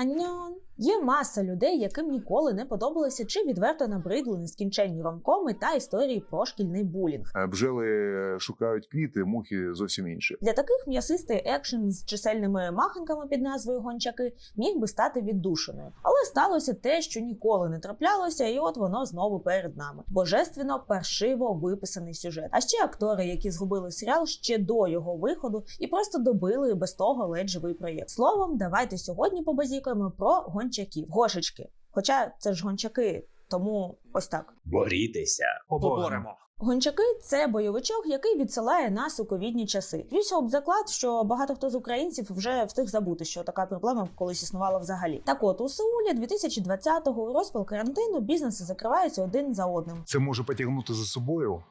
Аньон. Є маса людей, яким ніколи не подобалися чи відверто набридли нескінченні ромкоми та історії про шкільний булінг. Е, Бджоли шукають квіти, мухи зовсім інші. Для таких м'ясистий екшен з чисельними маханками під назвою гончаки міг би стати віддушиною. Але сталося те, що ніколи не траплялося, і от воно знову перед нами. Божественно паршиво виписаний сюжет. А ще актори, які згубили серіал ще до його виходу, і просто добили без того ледь живий проєкт. Словом, давайте сьогодні побазікаємо про гончаків, гошечки. Хоча це ж гончаки, тому ось так. Борітеся. Поборемо. Гончаки це бойовичок, який відсилає нас у ковідні часи. Б'юся об заклад, що багато хто з українців вже встиг забути, що така проблема колись існувала взагалі. Так от у Сеулі 2020-го у розпал карантину бізнеси закриваються один за одним. Це може потягнути за собою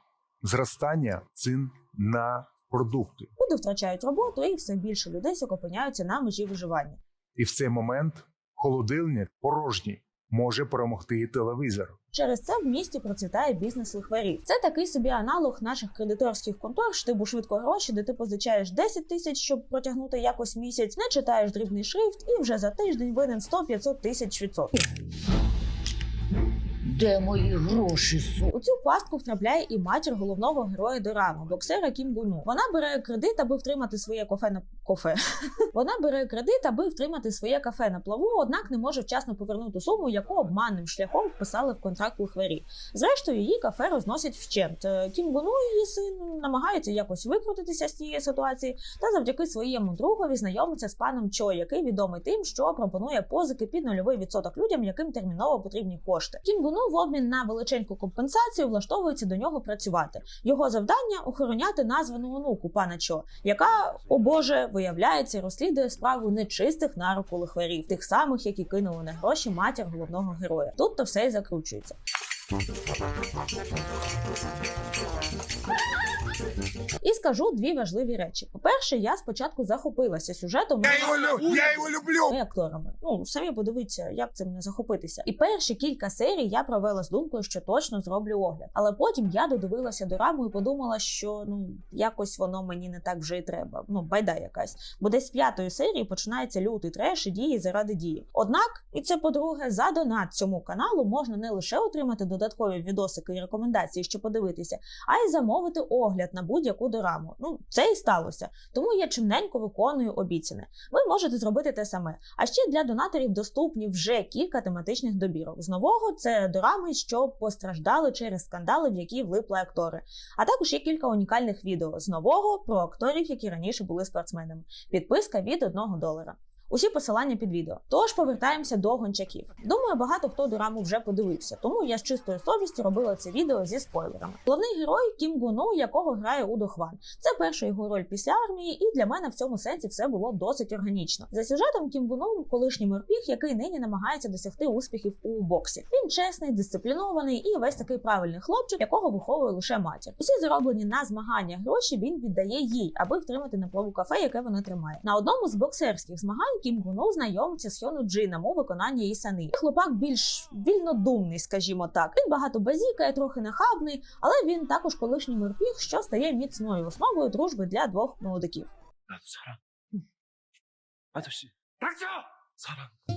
зростання цін на продукти. Люди втрачають роботу, і все більше людей опиняються на межі виживання. І в цей момент холодильник порожній може перемогти і телевізор. Через це в місті процвітає бізнес лихварів. Це такий собі аналог наших кредиторських контор, штибу швидко гроші, де ти позичаєш 10 тисяч, щоб протягнути якось місяць, не читаєш дрібний шрифт, і вже за тиждень винен 100-500 тисяч відсотків. Де мої гроші, су? У цю пастку втрапляє і матір головного героя дораму, боксера Кім Буну. Вона бере кредит, аби втримати своє кафе на кофе. Вона бере кредит, аби втримати своє кафе на плаву, однак не може вчасно повернути суму, яку обманним шляхом вписали в контракт лихварі. Зрештою, її кафе розносять вщент. Е, Кім Буну, її син, намагається якось викрутитися з цієї ситуації, та завдяки своєму другові знайомиться з паном Чо, який відомий тим, що пропонує позики під нульовий відсоток людям, яким терміново потрібні кошти. Кім Буну в обмін на величеньку компенсацію влаштовується до нього працювати. Його завдання охороняти названу онуку пана Чо, яка, о Боже, виявляється, розслідує справу нечистих на руку лихварів, тих самих, які кинули на гроші матір головного героя. Тут то все й закручується. І скажу дві важливі речі. По-перше, я спочатку захопилася сюжетом лю- я його люблю! і акторами. Ну самі подивіться, як цим не захопитися. І перші кілька серій я провела з думкою, що точно зроблю огляд. Але потім я додивилася до раму і подумала, що ну якось воно мені не так вже й треба. Ну байда якась. Бо десь з п'ятої серії починається лютий треш і дії заради дії. Однак, і це по-друге, за донат цьому каналу можна не лише отримати додаткові відосики і рекомендації, що подивитися, а й замовити огляд на будь-яку дораму. Ну це і сталося. Тому я чимненько виконую обіцяне. Ви можете зробити те саме. А ще для донаторів доступні вже кілька тематичних добірок. З нового це дорами, що постраждали через скандали, в які влипли актори. А також є кілька унікальних відео з нового про акторів, які раніше були спортсменами. Підписка від 1 долара. Усі посилання під відео. Тож повертаємося до гончаків. Думаю, багато хто дораму вже подивився, тому я з чистою совістю робила це відео зі спойлерами. Головний герой Кім Гуну, якого грає Удо Хван. Це перша його роль після армії, і для мене в цьому сенсі все було досить органічно. За сюжетом Кім Гуну колишній морпіг, який нині намагається досягти успіхів у боксі. Він чесний, дисциплінований і весь такий правильний хлопчик, якого виховує лише матір. Усі зароблені на змагання гроші він віддає їй, аби втримати на плаву кафе, яке вона тримає. На одному з боксерських змагань Кім Гуну знайомиться з Хьону Джином у виконанні Ісани. Хлопак більш вільнодумний, скажімо так. Він багато базікає, трохи нахабний, але він також колишній морпіг, що стає міцною основою дружби для двох молодиків. 나도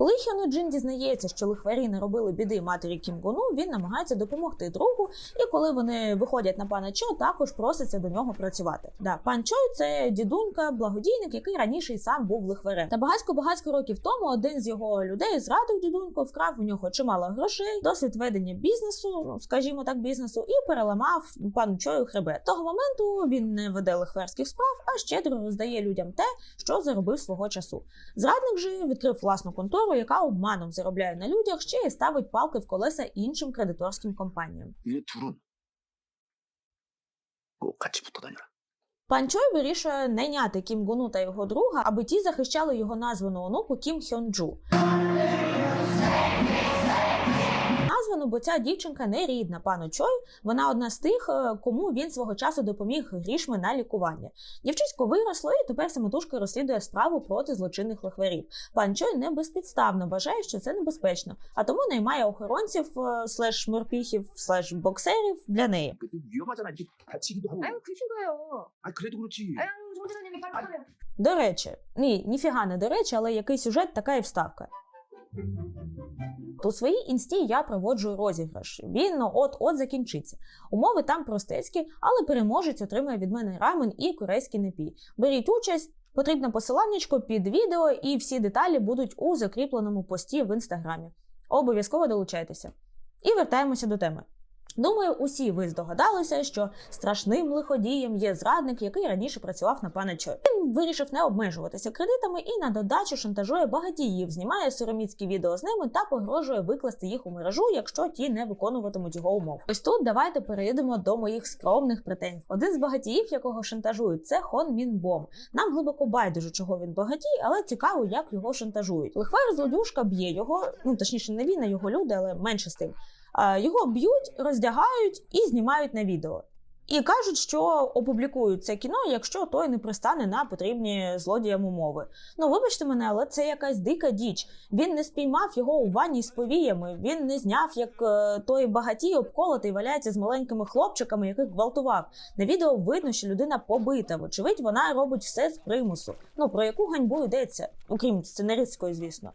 Коли Хьону Джин дізнається, що лихварі не робили біди матері Кім Гону, він намагається допомогти другу. І коли вони виходять на пана Чо, також проситься до нього працювати. Да, пан Чой це дідунька, благодійник, який раніше й сам був лихварем. Та багатько багатько років тому один з його людей зрадив дідуньку, вкрав у нього чимало грошей, досвід ведення бізнесу, ну скажімо так, бізнесу, і переламав пану Чою хребет. Того моменту він не веде лихварських справ, а щедро роздає людям те, що заробив свого часу. Зрадник же відкрив власну контору, контору, яка обманом заробляє на людях, ще й ставить палки в колеса іншим кредиторським компаніям. Пан Чой вирішує найняти Кім Гуну та його друга, аби ті захищали його названу онуку Кім Хьонджу. Ну бо ця дівчинка не рідна пану Чой. Вона одна з тих, е, кому він свого часу допоміг грішми на лікування. Дівчинсько виросло і тепер самотужка розслідує справу проти злочинних лихварів. Пан Чой не безпідставно вважає, що це небезпечно, а тому наймає охоронців, е, слеш морпіхів, слеш боксерів для неї. До речі, ні, ніфіга не до речі, але який сюжет, така і вставка. У своїй інсті я проводжу розіграш. Він ну, от-от закінчиться. Умови там простецькі, але переможець отримає від мене рамен і корейський напій. Беріть участь, потрібне посиланнячко під відео, і всі деталі будуть у закріпленому пості в інстаграмі. Обов'язково долучайтеся. І вертаємося до теми. Думаю, усі ви здогадалися, що страшним лиходієм є зрадник, який раніше працював на пана Чой. Він вирішив не обмежуватися кредитами і на додачу шантажує багатіїв, знімає сороміцькі відео з ними та погрожує викласти їх у мережу, якщо ті не виконуватимуть його умов. Ось тут давайте перейдемо до моїх скромних претензій. Один з багатіїв, якого шантажують, це Хон Мінбом. Нам глибоко байдуже, чого він багатій, але цікаво, як його шантажують. Лихвар злодюшка б'є його, ну точніше, не він, а його люди, але менше з тим. А, Його б'ють, роздягають і знімають на відео. І кажуть, що опублікують це кіно, якщо той не пристане на потрібні злодіям умови. Ну, вибачте мене, але це якась дика діч. Він не спіймав його у ванні з повіями. Він не зняв, як е, той багатій обколотий валяється з маленькими хлопчиками, яких гвалтував. На відео видно, що людина побита. Вочевидь, вона робить все з примусу. Ну про яку ганьбу йдеться, окрім сценаристської, звісно.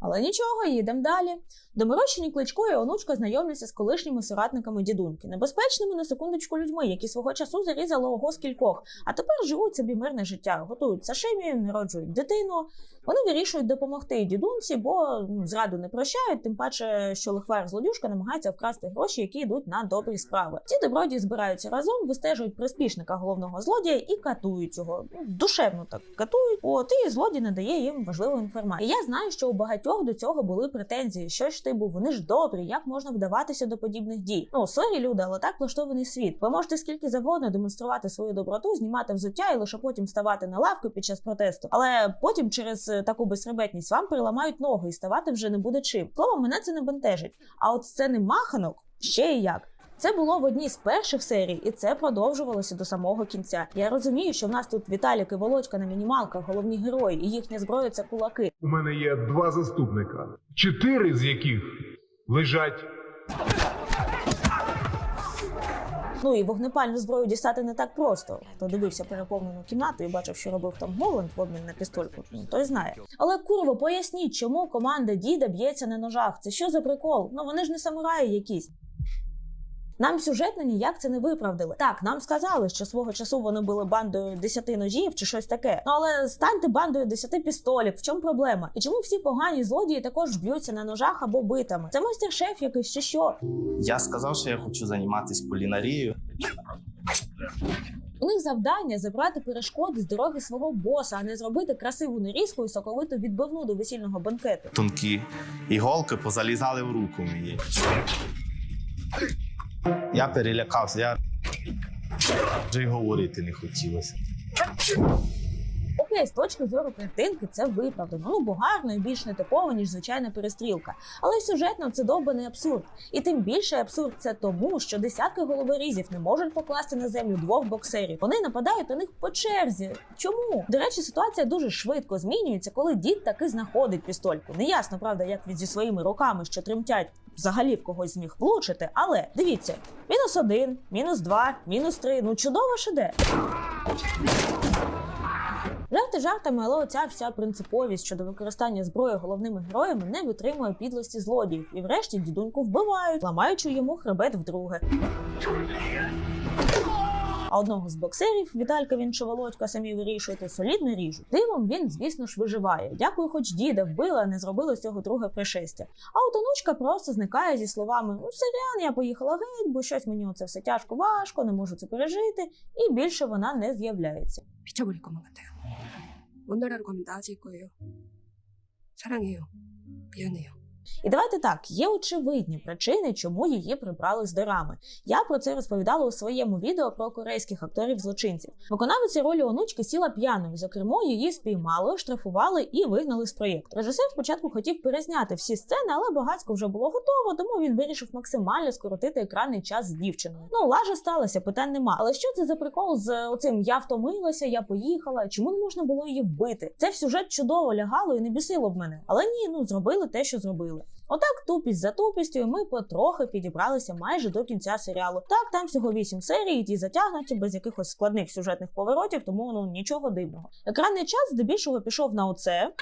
Але нічого, їдемо далі. Доморощені кличко і онучка знайомляться з колишніми соратниками дідуньки, небезпечними на секундочку людьми, які свого часу зарізали ого скількох, а тепер живуть собі мирне життя, готують сашимі, народжують дитину. Вони вирішують допомогти дідунці, бо ну, зраду не прощають, тим паче, що лихвар злодюшка намагається вкрасти гроші, які йдуть на добрі справи. Ці добродії збираються разом, вистежують приспішника головного злодія і катують його. Ну, Душевно так катують. От і злодій надає їм важливу інформацію. І я знаю, що у багатьох до цього були претензії. Що ж типу, вони ж добрі, як можна вдаватися до подібних дій? Ну сорі, люди, але так влаштований світ. Ви можете скільки завгодно демонструвати свою доброту, знімати взуття і лише потім ставати на лавку під час протесту. Але потім через е, таку безхребетність вам переламають ноги і ставати вже не буде чим. Словом, мене це не бентежить. А от сцени маханок ще і як. Це було в одній з перших серій, і це продовжувалося до самого кінця. Я розумію, що в нас тут Віталік і Володька на мінімалках, головні герої, і їхня зброя це кулаки. У мене є два заступника, чотири з яких лежать Ну і вогнепальну зброю дістати не так просто. Хто дивився переповнену кімнату і бачив, що робив там Голланд в обмін на пістольку, ну той знає. Але курво, поясніть, чому команда діда б'ється на ножах. Це що за прикол? Ну вони ж не самураї якісь. Нам сюжетно ніяк це не виправдали. Так, нам сказали, що свого часу вони були бандою 10 ножів чи щось таке. Ну але станьте бандою 10 пістолів. В чому проблема? І чому всі погані злодії також б'ються на ножах або битами? Це майстер-шеф якийсь чи що? Я сказав, що я хочу займатися кулінарією. У них завдання забрати перешкоди з дороги свого боса, а не зробити красиву нарізку і соковиту відбивну до весільного банкету. Тонкі іголки позалізали в руку мені. Я перелякався, я вже й говорити не хотілося. Окей, з точки зору картинки це виправдано. Ну бо гарно і більш нетипово, ніж звичайна перестрілка. Але сюжетно це довбаний абсурд. І тим більше абсурд це тому, що десятки головорізів не можуть покласти на землю двох боксерів. Вони нападають на них по черзі. Чому? До речі, ситуація дуже швидко змінюється, коли дід таки знаходить пістольку. Неясно, правда, як він зі своїми руками, що тремтять. Взагалі в когось зміг влучити, але дивіться: мінус один, мінус два, мінус три. Ну чудово ж іде. Жарти жартами, але оця вся принциповість щодо використання зброї головними героями не витримує підлості злодіїв, і врешті дідуньку вбивають, ламаючи йому хребет вдруге А одного з боксерів, Віталька він чи Володька, самі вирішуєте, солідно ріжуть. Дивом він, звісно ж, виживає. Дякую, хоч діда вбила, а не зробила з цього друге пришестя. А от онучка просто зникає зі словами: Ну, сорян, я поїхала геть, бо щось мені оце все тяжко, важко, не можу це пережити, і більше вона не з'являється. 미쳐버릴 것만 같아요. 못 나라로 가면 나아질 거예요. 사랑해요. 미안해요. І давайте так, є очевидні причини, чому її прибрали з дорами. Я про це розповідала у своєму відео про корейських акторів-злочинців. Виконавиця ролі онучки сіла п'яною. Кермо її спіймали, штрафували і вигнали з проєкту. Режисер спочатку хотів перезняти всі сцени, але багацько вже було готово, тому він вирішив максимально скоротити екранний час з дівчиною. Ну, лажа сталася, питань нема. Але що це за прикол з оцим я втомилася, я поїхала? Чому не можна було її вбити? Це в сюжет чудово лягало і не бісило б мене. Але ні, ну зробили те, що зробили. Отак, тупість за тупістю, ми потрохи підібралися майже до кінця серіалу. Так, там всього вісім серій, і ті затягнуті без якихось складних сюжетних поворотів, тому ну нічого дивного. Екранний час здебільшого пішов на оце.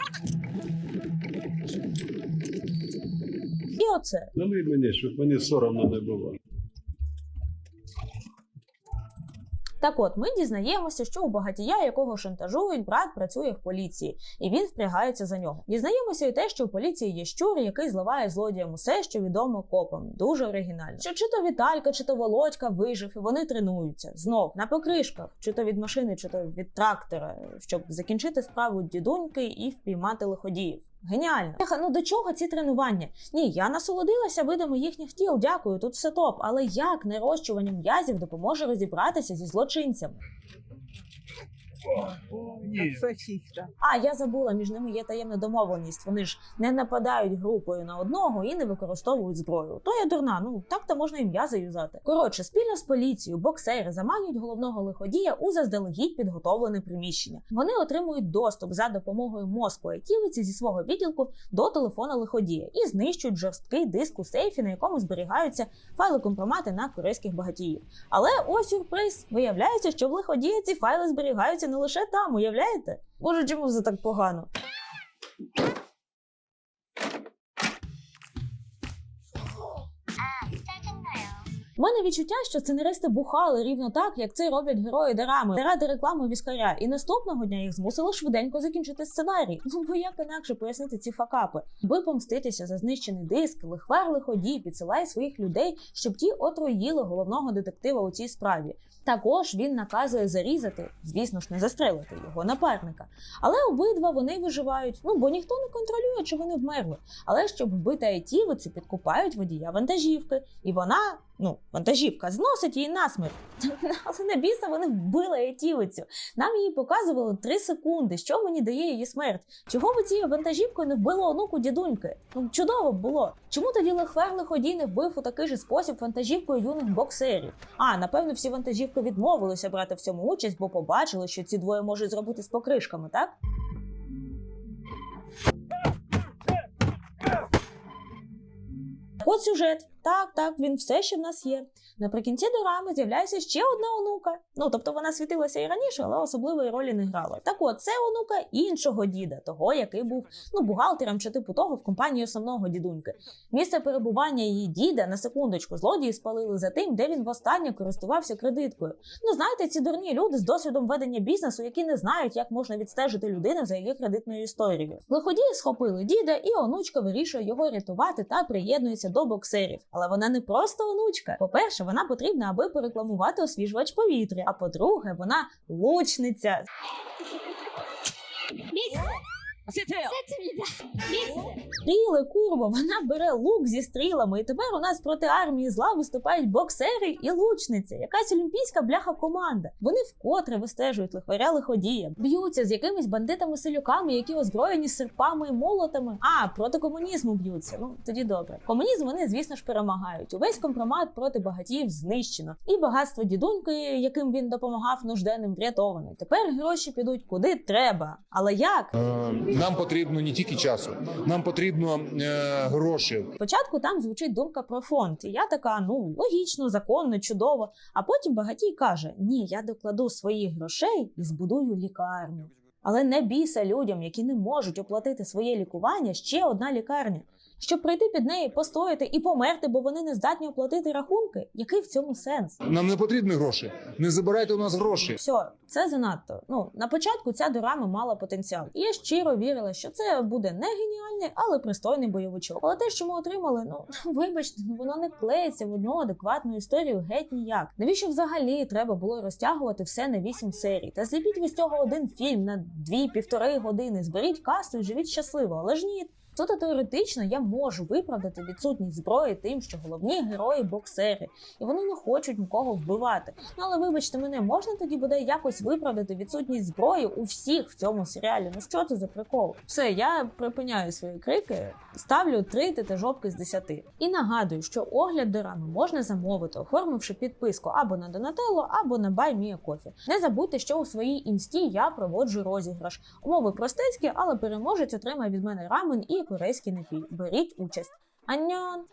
І оце. Налий мені, щоб мені соромно не було. Так от, ми дізнаємося, що у багатія, якого шантажують, брат працює в поліції, і він впрягається за нього. Дізнаємося і те, що у поліції є щур, який зливає злодіям усе, що відомо копам. Дуже оригінально. Що чи то Віталька, чи то Володька вижив, і вони тренуються знов на покришках, чи то від машини, чи то від трактора, щоб закінчити справу дідуньки і впіймати лиходіїв. Геніально. Ну до чого ці тренування? Ні, я насолодилася видами їхніх тіл, дякую, тут все топ. Але як нарощування м'язів допоможе розібратися зі злочинцями? А, я забула, між ними є таємна домовленість. Вони ж не нападають групою на одного і не використовують зброю. То я дурна, ну так то можна і м'язи юзати. Коротше, спільно з поліцією боксери заманюють головного лиходія у заздалегідь підготовлене приміщення. Вони отримують доступ за допомогою мозку яківиці зі свого відділку до телефона лиходія і знищують жорсткий диск у сейфі, на якому зберігаються файли компромати на корейських багатіїв. Але ось сюрприз! Виявляється, що в лиходія ці файли зберігаються не лише там, уявляєте? Боже, чому все так погано? У мене відчуття, що сценаристи бухали рівно так, як це роблять герої дорами ради реклами віскаря. І наступного дня їх змусили швиденько закінчити сценарій. Ну бо як інакше пояснити ці факапи? Аби помститися за знищений диск, лихвар лиходій підсилає своїх людей, щоб ті отруїли головного детектива у цій справі. Також він наказує зарізати, звісно ж, не застрелити його напарника. Але обидва вони виживають. Ну бо ніхто не контролює, чи вони вмерли. Але щоб вбити айтівиці, підкупають водія вантажівки, і вона, ну, вантажівка, зносить її насмерть. Але на біса вони вбили айтівицю. Нам її показували три секунди. Що мені дає її смерть? Чого ви цією вантажівкою не вбили онуку дідуньки? Ну чудово було. Чому тоді лихвер лиходій не вбив у такий же спосіб вантажівкою юних боксерів? А напевно, всі вантажівки відмовилися брати в цьому участь, бо побачили, що ці двоє можуть зробити з покришками, так? От сюжет. Так, так, він все ще в нас є. Наприкінці дорами з'являється ще одна онука. Ну тобто вона світилася і раніше, але особливої ролі не грала. Так от, це онука іншого діда, того, який був ну бухгалтером чи типу того в компанії основного дідуньки. Місце перебування її діда на секундочку злодії спалили за тим, де він востаннє користувався кредиткою. Ну знаєте, ці дурні люди з досвідом ведення бізнесу, які не знають, як можна відстежити людину за її кредитною історією. Лиходії схопили діда, і онучка вирішує його рятувати та приєднується до боксерів. Але вона не просто онучка. По-перше, вона потрібна, аби порекламувати освіжувач повітря. А по-друге, вона лучниця. Стріли, курва, вона бере лук зі стрілами, і тепер у нас проти армії зла виступають боксери і лучниця, якась олімпійська бляха команда. Вони вкотре вистежують лихваря лиходія, б'ються з якимись бандитами-селюками, які озброєні серпами і молотами. А проти комунізму б'ються. Ну тоді добре. Комунізм вони, звісно ж, перемагають. Увесь компромат проти багатіїв знищено, і багатство дідуньки, яким він допомагав нужденним, врятовано. Тепер гроші підуть куди треба. Але як? Нам потрібно не тільки часу, нам потрібно е, гроші. Спочатку там звучить думка про фонд, і я така, ну логічно, законно, чудово. А потім багатій каже: Ні, я докладу своїх грошей і збудую лікарню. Але не біса людям, які не можуть оплатити своє лікування, ще одна лікарня. Щоб прийти під неї, постояти і померти, бо вони не здатні оплатити рахунки. Який в цьому сенс? Нам не потрібні гроші. Не забирайте у нас гроші. Все, це занадто. Ну на початку ця дорама мала потенціал. І я щиро вірила, що це буде не геніальний, але пристойний бойовичок. Але те, що ми отримали, ну вибачте, воно не клеїться в одну адекватну історію геть ніяк. Навіщо взагалі треба було розтягувати все на вісім серій? Та зліпіть ви з цього один фільм на дві-півтори години. Зберіть касту і живіть щасливо, але ж ні. Суто теоретично я можу виправдати відсутність зброї тим, що головні герої боксери, і вони не хочуть нікого вбивати. Ну але вибачте мене, можна тоді буде якось виправдати відсутність зброї у всіх в цьому серіалі. Ну що це за прикол? Все, я припиняю свої крики, ставлю 3 жопки з 10. І нагадую, що огляд дорану можна замовити, оформивши підписку або на Донателло, або на BuyMeACoffee. Не забудьте, що у своїй інсті я проводжу розіграш. Умови простецькі, але переможець отримає від мене рамен і корейський напій. Беріть участь. Аньон!